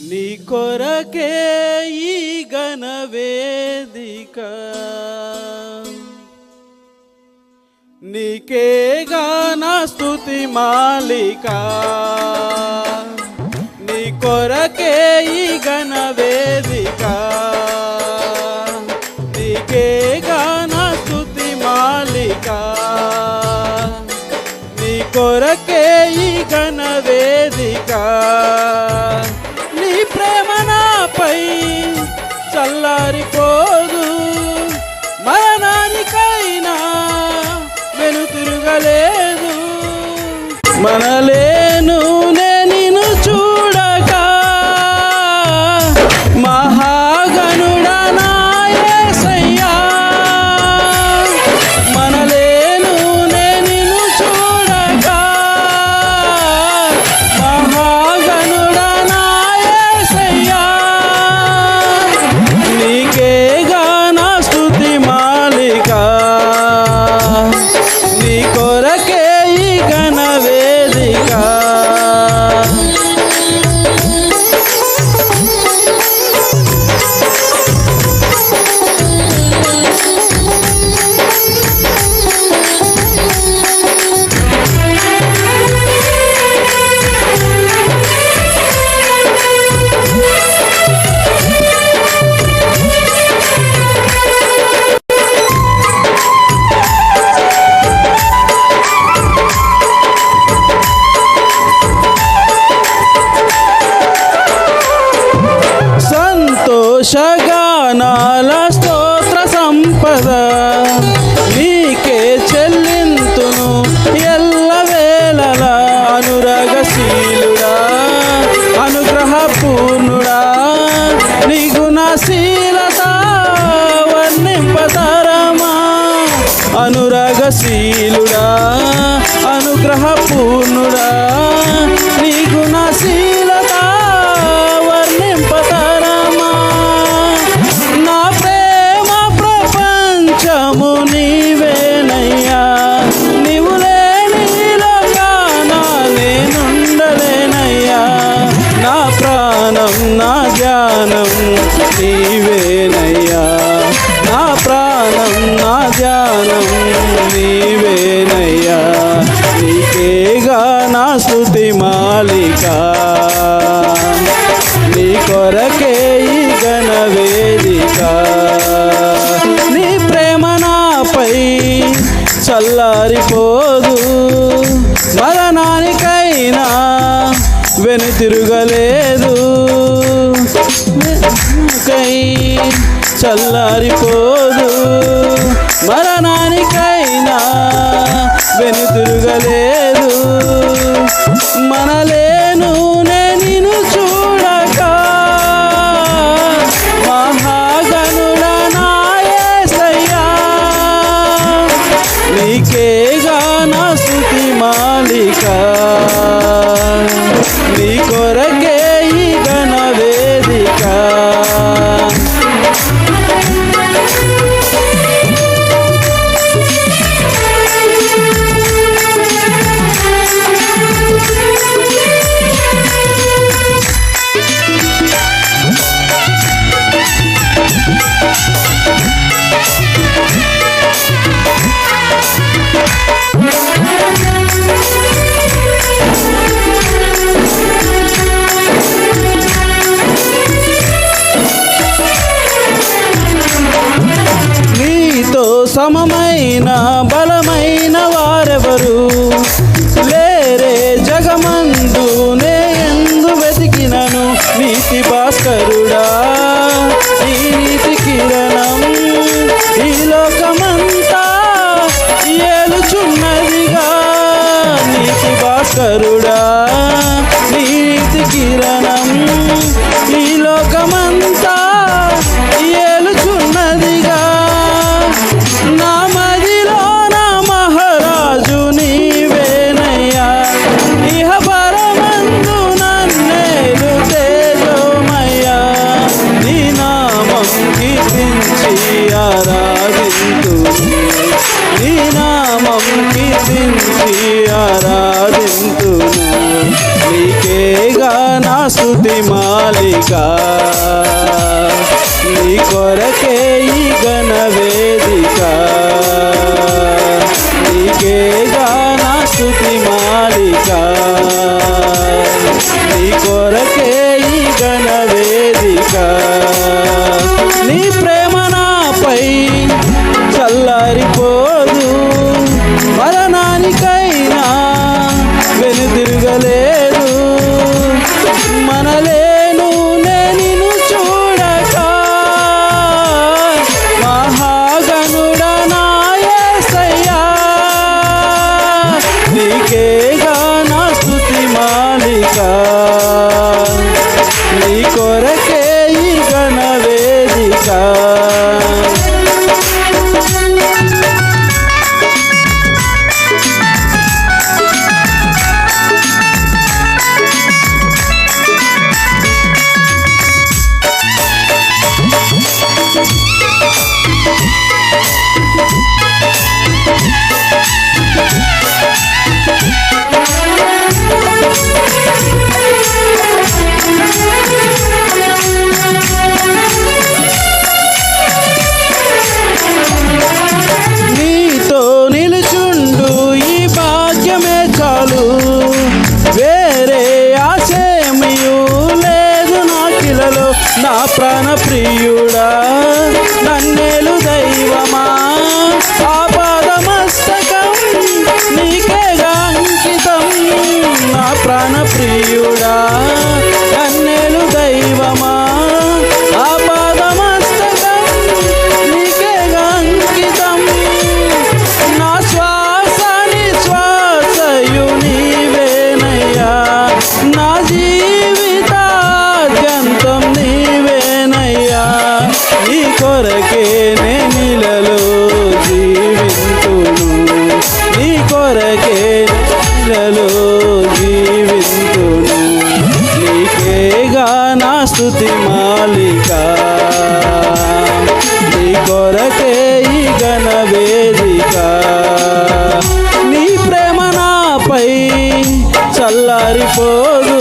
నీ కొరకే ఈ గణవేదిక నీకే గాన స్థుతి మాలిక. నీ కొరకే ఈ గణవేదిక నీకే గాన స్థుతి మాలిక. నీ కొరకే ఈ గణవేదిక ప్రేమ నాపై చల్లారిపోదు. మరణానికైనా వెను తిరగలేదు. మనలేను నేను చూడక మహాగను అనురాగశీలుడా అనుగ్రహ పూర్ణుడా స్థుతి మాలిక. నీ కొరకే ఈ ఘన వేదిక. నీ ప్రేమ నాపై చల్లారిపోదు. మరణానికైనా వెను తిరగలేదు. కై చల్లారిపోదు. మరణానికైనా వెను తిరగలేదు మనలేను సమమైన బలమైన వారెవరు? లేరే జగమందు నే ఎందు వెతికినను నీతి భాస్కరుడా. ఈ నీతి కిరణం ఈ లోకమంతా ఏలుచున్నదిగా నీతి భాస్కరుడా. శాంతి మాలిక. నీ కొరకే ఈ గణ స్థుతి మాలిక. నీ కొరకే ఈ గణ వేదిక. నీ ప్రేమ నాపై చల్లారిపోదు.